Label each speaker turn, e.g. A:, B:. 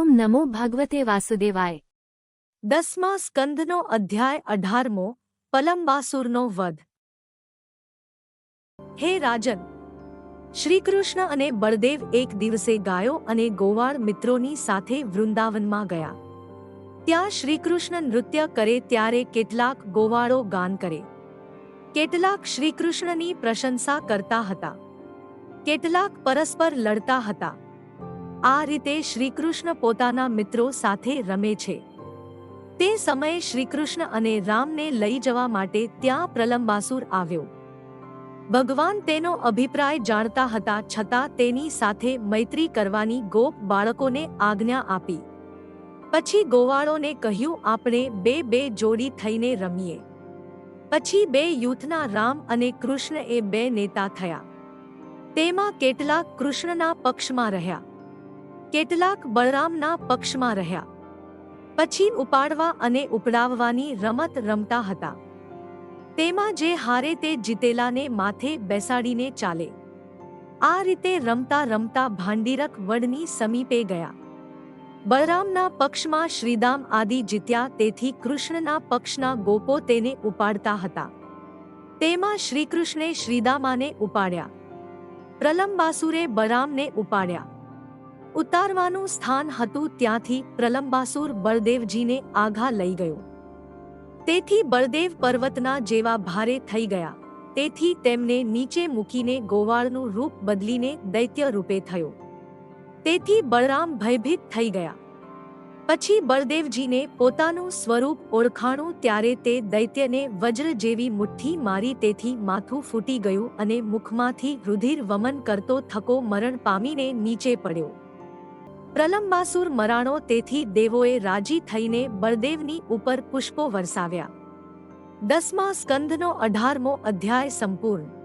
A: નમો ભગવતે વાસુદેવાય.
B: દસમા સ્કંદનો અધ્યાય અઢારમો, પલંબાસુરનો વધ. હે રાજન, શ્રીકૃષ્ણ અને બળદેવ એક દિવસે ગાયો અને ગોવાળ મિત્રોની સાથે વૃંદાવનમાં ગયા. ત્યાં શ્રીકૃષ્ણ નૃત્ય કરે ત્યારે કેટલાક ગોવાળો ગાન કરે. કેટલાક શ્રીકૃષ્ણની પ્રશંસા કરતા હતા. કેટલાક પરસ્પર લડતા હતા. આ રીતે શ્રીકૃષ્ણ પોતાના મિત્રો સાથે રમે છે. તે સમયે શ્રીકૃષ્ણ અને રામને લઈ જવા માટે ત્યાં પ્રલંબાસુર આવ્યો. ભગવાન તેનો અભિપ્રાય જાણતા હતા છતાં તેની સાથે મૈત્રી કરવાની ગોપ બાળકોને આજ્ઞા આપી. પછી ગોવાળોને કહ્યું, આપણે બે બે જોડી થઈને રમીએ. પછી બે યુથના રામ અને કૃષ્ણ એ બે નેતા થયા. તેમાં કેટલાક કૃષ્ણના પક્ષમાં રહ્યા. કેટલાક બળરામના પક્ષમાં રહ્યા. પછી ઉપાડવા અને ઉપડાવવાની રમત રમતા હતા. તેમાં જે હારે તે જીતેલાને માથે બેસાડીને ચાલે. આ રીતે રમતા રમતા ભાંડીરક વડની સમીપે ગયા. બળરામના પક્ષમાં શ્રીદામ આદિ જીત્યા તેથી કૃષ્ણના પક્ષના ગોપો તેને ઉપાડતા હતા. તેમાં શ્રીકૃષ્ણે શ્રીદામાને ઉપાડ્યા. પ્રલંબાસુરે બળરામને ઉપાડ્યા. ઉતારવાનું સ્થાન હતું ત્યાંથી પ્રલંબાસુર બળદેવજીને આઘા લઈ ગયો. તેથી બળદેવ પર્વતના જેવા ભારે થઈ ગયા. તેથી તેમને નીચે મૂકીને ગોવાળનું રૂપ બદલીને દૈત્ય રૂપે થયો. તેથી બળરામ ભયભીત થઈ ગયા. પછી બળદેવજીને પોતાનું સ્વરૂપ ઓળખાણું ત્યારે તે દૈત્યને વજ્ર જેવી મુઠ્ઠી મારી તેથી માથું ફૂટી ગયું અને મુખમાંથી રુધિર વમન કરતો થકો મરણ પામીને નીચે પડ્યો. પ્રલંબાસુર મરાણો તેથી દેવોએ રાજી થઈને બળદેવની ઉપર પુષ્પો વરસાવ્યા. દસમા સ્કંદનો અઢારમો અધ્યાય સંપૂર્ણ.